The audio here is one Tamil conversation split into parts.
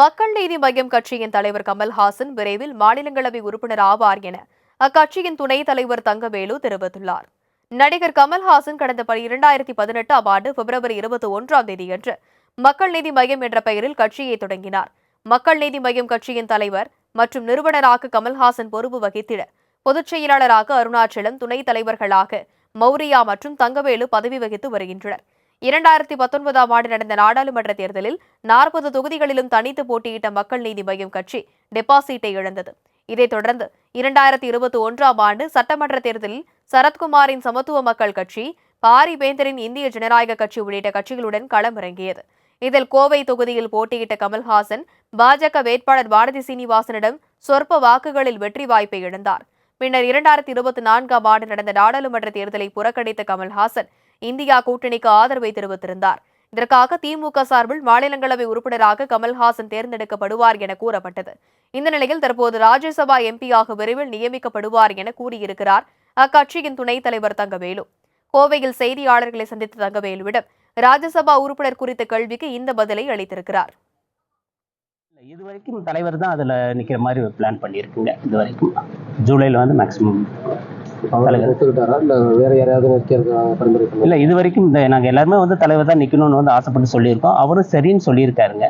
மக்கள் நீதி மய்யம் கட்சியின் தலைவர் கமல்ஹாசன் விரைவில் மாநிலங்களவை உறுப்பினர் ஆவார் என அக்கட்சியின் துணைத் தலைவர் தங்கவேலு தெரிவித்துள்ளார். நடிகர் கமல்ஹாசன் கடந்த இரண்டாயிரத்தி பதினெட்டாம் ஆண்டு பிப்ரவரி இருபத்தி ஒன்றாம் தேதியன்று மக்கள் நீதி மையம் என்ற பெயரில் கட்சியை தொடங்கினார். மக்கள் நீதி மையம் கட்சியின் தலைவர் மற்றும் நிறுவனராக கமல்ஹாசன் பொறுப்பு வகித்திட பொதுச் செயலாளராக அருணாச்சலம் துணைத் தலைவர்களாக மௌரியா மற்றும் தங்கவேலு பதவி வகித்து வருகின்றனர். இரண்டாயிரத்தி பத்தொன்பதாம் ஆண்டு நடந்த நாடாளுமன்ற தேர்தலில் நாற்பது தொகுதிகளிலும் தனித்து போட்டியிட்ட மக்கள் நீதி மையம் கட்சி டெபாசிட்டை இழந்தது. இதைத் தொடர்ந்து இரண்டாயிரத்தி இருபத்தி ஒன்றாம் ஆண்டு சட்டமன்ற தேர்தலில் சரத்குமாரின் சமத்துவ மக்கள் கட்சி பாரிவேந்தரின் இந்திய ஜனநாயக கட்சி உள்ளிட்ட கட்சிகளுடன் களமிறங்கியது. இதில் கோவை தொகுதியில் போட்டியிட்ட கமல்ஹாசன் பாஜக வேட்பாளர் பாரதி சீனிவாசனிடம் சொற்ப வாக்குகளில் வெற்றி வாய்ப்பை இழந்தார். பின்னர் இரண்டாயிரத்தி இருபத்தி நான்காம் ஆண்டு நடந்த நாடாளுமன்ற தேர்தலை புறக்கணித்த கமல்ஹாசன் இந்தியா கூட்டணிக்கு ஆதரவை தெரிவித்திருந்தார். இதற்காக திமுக சார்பில் மாநிலங்களவை உறுப்பினராக கமல்ஹாசன் தேர்ந்தெடுக்கப்படுவார் என கூறப்பட்டது. இந்த நிலையில் தற்போது ராஜ்யசபா எம்பியாக விரைவில் நியமிக்கப்படுவார் என கூறியிருக்கிறார் அக்கட்சியின் துணைத் தலைவர் தங்கவேலு. கோவையில் செய்தியாளர்களை சந்தித்த தங்கவேலுவிடம் ராஜ்யசபா உறுப்பினர் குறித்த கேள்விக்கு இந்த பதிலை அளித்திருக்கிறார். இது வரைக்கும் தலைவர் தான் அதில் நிற்கிற மாதிரி பிளான் பண்ணியிருக்குங்க இது வரைக்கும் ஜூலையில் வந்து மேக்ஸிமம் இல்ல இது வரைக்கும் இந்த நாங்கள் எல்லாருமே வந்து தலைவர் தான் நிற்கணும்னு வந்து ஆசைப்பட்டு சொல்லியிருக்கோம். அவரும் சரின்னு சொல்லியிருக்காருங்க.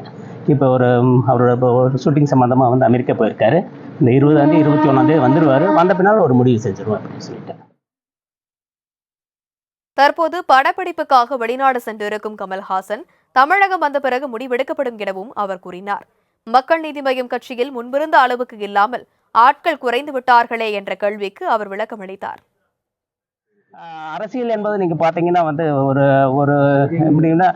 இப்போ ஒரு அவரோட ஒரு ஷூட்டிங் சம்மந்தமாக வந்து அமெரிக்கா போயிருக்காரு. இந்த இருபதாந்தேதி இருபத்தி ஒன்றாந்தேதி வந்துருவார். வந்த பின்னால் ஒரு முடிவு செஞ்சிருவோம் அப்படின்னு சொல்லிட்டு. தற்போது படப்பிடிப்புக்காக வெளிநாடு சென்றிருக்கும் கமல்ஹாசன் தமிழகம் வந்த பிறகு முடிவெடுக்கப்படும் எனவும் அவர் கூறினார். மக்கள் நீதி மய்யம் கட்சியில் முன்பிருந்த அளவுக்கு இல்லாமல் ஆட்கள் குறைந்து விட்டார்களே என்ற கேள்விக்கு அவர் விளக்கமளித்தார் ஆஹ் அரசியல் என்பது நீங்க பாத்தீங்கன்னா வந்து ஒரு ஒரு எப்படின்னா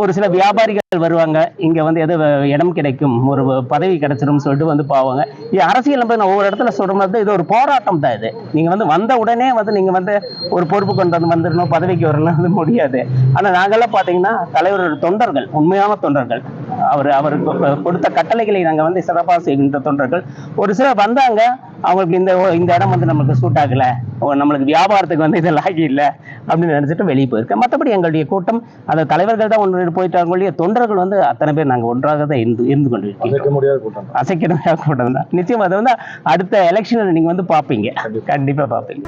ஒரு சில வியாபாரிகள் வருவாங்க. இங்க வந்து எது இடம் கிடைக்கும் ஒரு பதவி கிடைச்சிடும் சொல்லிட்டு வந்து போவாங்க. இது அரசியல் என்பது நான் ஒவ்வொரு இடத்துல சொல்ற மாதிரி இது ஒரு போராட்டம் தான் இது. நீங்க வந்து வந்த உடனே வந்து நீங்க வந்து ஒரு பொறுப்பு கொண்டு வந்து வந்துடணும் பதவிக்கு வரணும் வந்து முடியாது. ஆனா நாங்கள்லாம் பாத்தீங்கன்னா தலைவரோட தொண்டர்கள் உண்மையான தொண்டர்கள். அவர் அவருக்கு கொடுத்த கட்டளைகளை நாங்க வந்து சிறப்பாக செய்கின்ற தொண்டர்கள். ஒரு சிலர் வந்தாங்க அவங்களுக்கு இந்த இந்த இடம் வந்து நம்மளுக்கு சூட் ஆகல. நம்மளுக்கு வியாபாரத்துக்கு வந்து இது லாகி இல்லை அப்படின்னு நினைச்சிட்டு வெளியே போயிருக்கேன். மற்றபடி எங்களுடைய கூட்டம் அந்த தலைவர்கள் தான் ஒன்று போயிட்டாங்க ஒழிய தொண்டர்கள் வந்து அத்தனை பேர் நாங்கள் ஒன்றாக தான் இருந்து இருந்து கொண்டிருக்கோம். அசைக்க முடியாத கூட்டம் தான். நிச்சயம் அதை வந்து அடுத்த எலெக்ஷனில் நீங்கள் வந்து பார்ப்பீங்க. கண்டிப்பாக பார்ப்பீங்க.